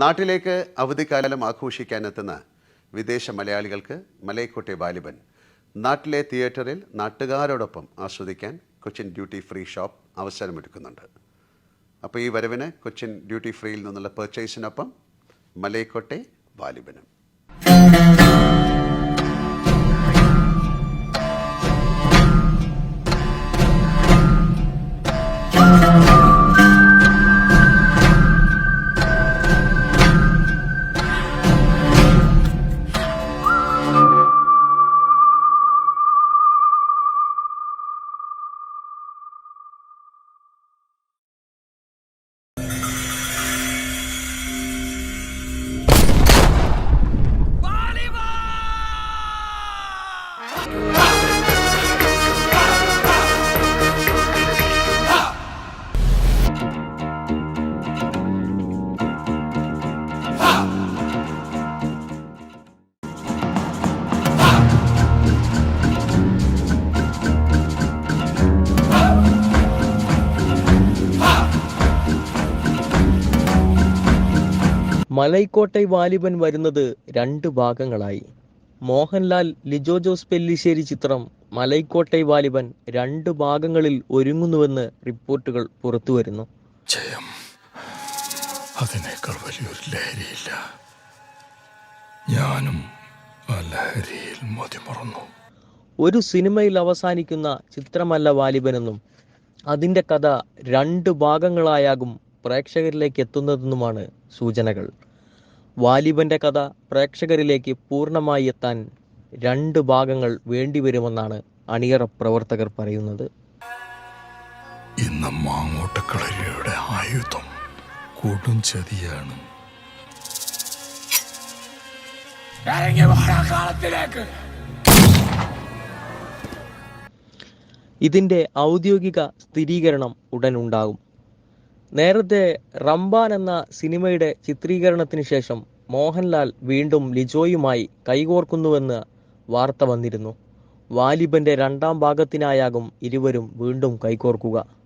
നാട്ടിലേക്ക് അവധിക്കാലം ആഘോഷിക്കാനെത്തുന്ന വിദേശ മലയാളികൾക്ക് മലയക്കോട്ടെ ബാലിബൻ നാട്ടിലെ തിയേറ്ററിൽ നാട്ടുകാരോടൊപ്പം ആസ്വദിക്കാൻ കൊച്ചിൻ ഡ്യൂട്ടി ഫ്രീ ഷോപ്പ് അവസരമൊരുക്കുന്നുണ്ട്. അപ്പോൾ ഈ വരവിന് കൊച്ചിൻ ഡ്യൂട്ടി ഫ്രീയിൽ നിന്നുള്ള പെർച്ചേസിനൊപ്പം മലയക്കോട്ടെ ബാലിബനും മലൈക്കോട്ടെ വാലിബൻ വരുന്നത് രണ്ട് ഭാഗങ്ങളായി. മോഹൻലാൽ ലിജോ ജോസ് പെല്ലിശ്ശേരി ചിത്രം മലൈക്കോട്ടെ വാലിബൻ രണ്ട് ഭാഗങ്ങളിൽ ഒരുങ്ങുന്നുവെന്ന് റിപ്പോർട്ടുകൾ പുറത്തുവരുന്നു. ജയം. അതിനേക്കാൾ വലിയൊരു ലഹരിയില്ല. ഞാനും ആ ലഹരിയിൽ മതിമറന്നു. ഒരു സിനിമയിൽ അവസാനിക്കുന്ന ചിത്രമല്ല വാലിബനെന്നും അതിന്റെ കഥ രണ്ട് ഭാഗങ്ങളായാകും പ്രേക്ഷകരിലേക്ക് എത്തുന്നതെന്നുമാണ് സൂചനകൾ. വാലിബന്റെ കഥ പ്രേക്ഷകരിലേക്ക് പൂർണമായി എത്താൻ രണ്ട് ഭാഗങ്ങൾ വേണ്ടിവരുമെന്നാണ് അണിയറ പ്രവർത്തകർ പറയുന്നത്. ഇന്ന് മാങ്ങോട്ടക്കളരിയുടെ ആയുധം. കൊടും ചതിയാണ്. ഇതിന്റെ ഔദ്യോഗിക സ്ഥിരീകരണം ഉടൻ ഉണ്ടാകും. നേരത്തെ റംബാൻ എന്ന സിനിമയുടെ ചിത്രീകരണത്തിന് ശേഷം മോഹൻലാൽ വീണ്ടും ലിജോയുമായി കൈകോർക്കുന്നുവെന്ന് വാർത്ത വന്നിരുന്നു. വാലിബന്റെ രണ്ടാം ഭാഗത്തിനായാകും ഇരുവരും വീണ്ടും കൈകോർക്കുക.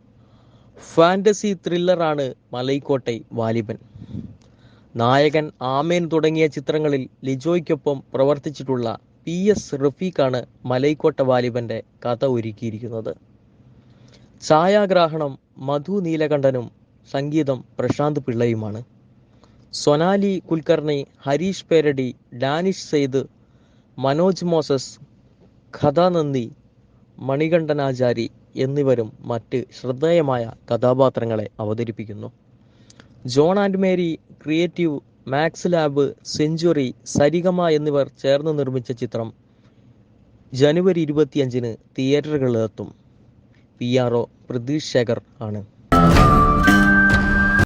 ഫാന്റസി ത്രില്ലറാണ് മലൈക്കോട്ടെ വാലിബൻ. നായകൻ ആമേൻ തുടങ്ങിയ ചിത്രങ്ങളിൽ ലിജോയ്ക്കൊപ്പം പ്രവർത്തിച്ചിട്ടുള്ള പി എസ് റഫീഖാണ് മലൈക്കോട്ട വാലിബന്റെ കഥ ഒരുക്കിയിരിക്കുന്നത്. ഛായാഗ്രാഹണം മധു നീലകണ്ഠനും സംഗീതം പ്രശാന്ത് പിള്ളയുമാണ്. സൊനാലി കുൽക്കർണി ഹരീഷ് പേരടി ഡാനിഷ് സെയ്ദ് മനോജ് മോസസ് കഥാനന്ദി മണികണ്ഠനാചാരി എന്നിവരും മറ്റ് ശ്രദ്ധേയമായ കഥാപാത്രങ്ങളെ അവതരിപ്പിക്കുന്നു. John and Mary Creative Max Lab Century Saregama എന്നിവർ ചേർന്ന് നിർമ്മിച്ച ചിത്രം ജനുവരി ഇരുപത്തിയഞ്ചിന് തിയേറ്ററുകളിലെത്തും. P R O Prateesh Shekhar ആണ്.